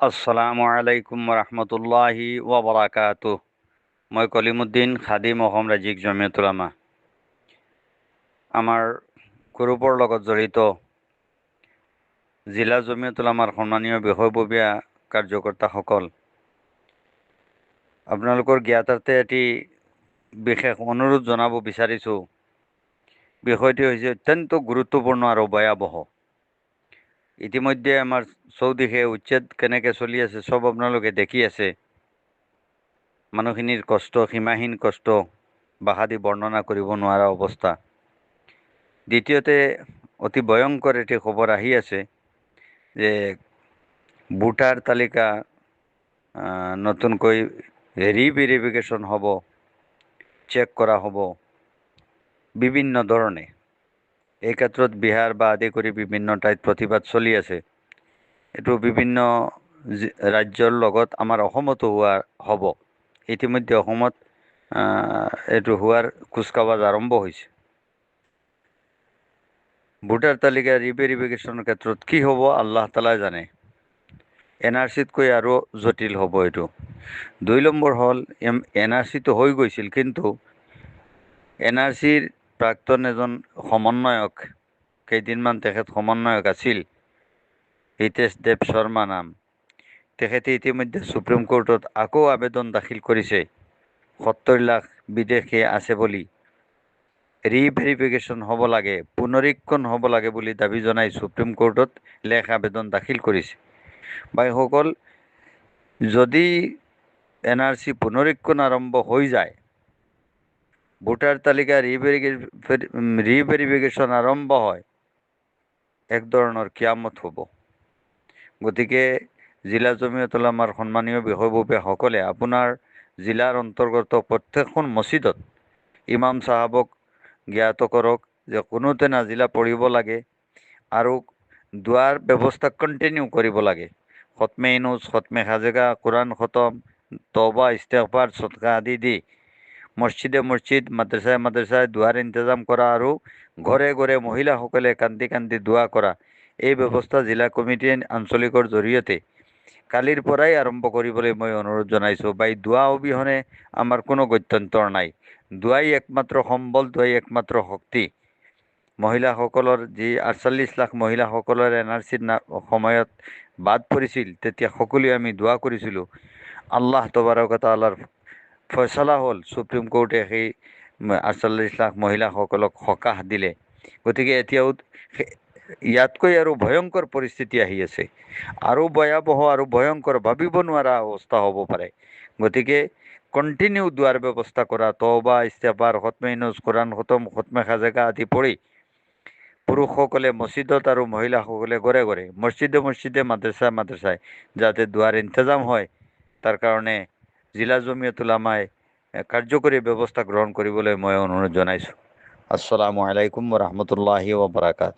আসসালামু আলাইকুম ৰহমতুল্লাহি ওবৰাকাত মই কলিমুদ্দিন খাদিম ৰাজ্যিক জমিয়তুলামা আমাৰ গ্ৰুপৰ লগত জড়িত জিলা জমিয়তুলামাৰ সন্মানীয় বিষয়ববীয়া কাৰ্যকৰ্তাসকল আপোনালোকৰ জ্ঞাতাৰ্থে এটি বিশেষ অনুৰোধ জনাব বিচাৰিছোঁ। বিষয়টি হৈছে অত্যন্ত গুৰুত্বপূৰ্ণ আৰু ভয়াৱহ। ইতিমধ্যে আমাৰ চৌদিশে উচ্ছেদ কেনেকৈ চলি আছে, চব আপোনালোকে দেখি আছে। মানুহখিনিৰ কষ্ট, সীমাহীন কষ্ট বাহাদি বৰ্ণনা কৰিব নোৱাৰা অৱস্থা। দ্বিতীয়তে, অতি ভয়ংকৰ এটি খবৰ আহি আছে যে ভোটাৰ তালিকা নতুনকৈ ৰিভেৰিফিকেশ্যন হ'ব, চেক কৰা হ'ব, বিভিন্ন ধৰণে। এই ক্ষেত্ৰত বিহাৰ বা আদি কৰি বিভিন্ন ঠাইত প্ৰতিবাদ চলি আছে। এইটো বিভিন্ন ৰাজ্যৰ লগত আমাৰ অসমতো হোৱা হ'ব। ইতিমধ্যে অসমত এইটো হোৱাৰ কুচকাৱাজ আৰম্ভ হৈছে। ভোটাৰ তালিকা ৰিভেৰিফিকেশ্যনৰ ক্ষেত্ৰত কি হ'ব আল্লাহ তালাই জানে। এন আৰ চিতকৈ আৰু জটিল হ'ব এইটো। দুই নম্বৰ হ'ল, এম, এন আৰ চিটো হৈ গৈছিল কিন্তু এন আৰ চিৰ প্ৰাক্তন এজন সমন্বয়ক, কেইদিনমান তেখেত সমন্বয়ক আছিল, হিতেশ দেৱ শৰ্মা নাম। তেখেতে ইতিমধ্যে সুপ্ৰিম কোৰ্টত আকৌ আবেদন দাখিল কৰিছে। সত্তৰ লাখ বিদেশি আছে বুলি। ৰিভেৰিফিকেশ্যন হ'ব লাগে, পুনৰীক্ষণ হ'ব লাগে বুলি দাবি জনাই সুপ্ৰিম কোৰ্টত লেখ আবেদন দাখিল কৰিছে। বাইসকল যদি এন আৰ চি পুনৰীক্ষণ আৰম্ভ হৈ যায় ভোটাৰ তালিকা ৰিভেৰিফিকেশ্যন আৰম্ভ হয়। এক ধৰণৰ কিয়ামত হ'ব। গতিকে জিলা জমিয়তলামাৰ সন্মানীয় বিষয়ববীয়াসকলে আপোনাৰ জিলাৰ অন্তৰ্গত প্ৰত্যেকখন মছজিদত ইমাম চাহাবক জ্ঞাত কৰক যে কোনোতে নাজিলা পঢ়িব লাগে আৰু দোৱাৰ ব্যৱস্থা কণ্টিনিউ কৰিব লাগে। খতমে ইনুজ খতমে খাজেগা কোৰাণ খতম তবা ইস্তেফাৰ চটকা আদি দি মছজিদে মছজিদ মাদ্ৰাছাই মাদ্ৰাছাই দুৱাৰ ইন্তজাম কৰা আৰু ঘৰে ঘৰে মহিলাসকলে কান্দি কান্দি দোৱা কৰা। এই ব্যৱস্থা জিলা কমিটিয়ে আঞ্চলিকৰ জৰিয়তে কালিৰ পৰাই আৰম্ভ কৰিবলৈ মই অনুৰোধ জনাইছোঁ। বা এই দোৱা অবিহনে আমাৰ কোনো গত্যন্তৰ নাই। দোৱাই একমাত্ৰ সম্বল দোৱাই একমাত্ৰ শক্তি। মহিলাসকলৰ যি আঠচল্লিছ লাখ মহিলাসকলৰ এন আৰ চিৰ সময়ত বাদ পৰিছিল তেতিয়া সকলোৱে আমি দোৱা কৰিছিলোঁ। আল্লাহ তবাৰকতা আল্লাৰ ফয়চলা হ'ল সুপ্ৰিম কোৰ্টে সেই আঠচল্লিছ লাখ মহিলাসকলক সকাহ দিলে। গতিকে এতিয়াও ইয়াতকৈ আৰু ভয়ংকৰ পৰিস্থিতি আহি আছে। আৰু ভয়াৱহ আৰু ভয়ংকৰ ভাবিব নোৱাৰা অৱস্থা হ'ব পাৰে। গতিকে কণ্টিনিউ দোৱাৰ ব্যৱস্থা কৰা তবা ইস্তেফাৰ খতমে ইনুজ কোৰাণ খতম খতমে খাজেকা আদি পঢ়ি পুৰুষসকলে মছজিদত আৰু মহিলাসকলে ঘৰে ঘৰে মছজিদে মছজিদে মাদ্ৰাছা মাদ্ৰাছাই যাতে দুৱাৰ ইন্তজাম হয় তাৰ কাৰণে জিলা জমিয়ত ওলামাই কাৰ্যকৰী ব্যৱস্থা গ্ৰহণ কৰিবলৈ মই অনুৰোধ জনাইছোঁ। আসসালামু আলাইকুম ৰহমতুল্লাহি ৱবৰাকাত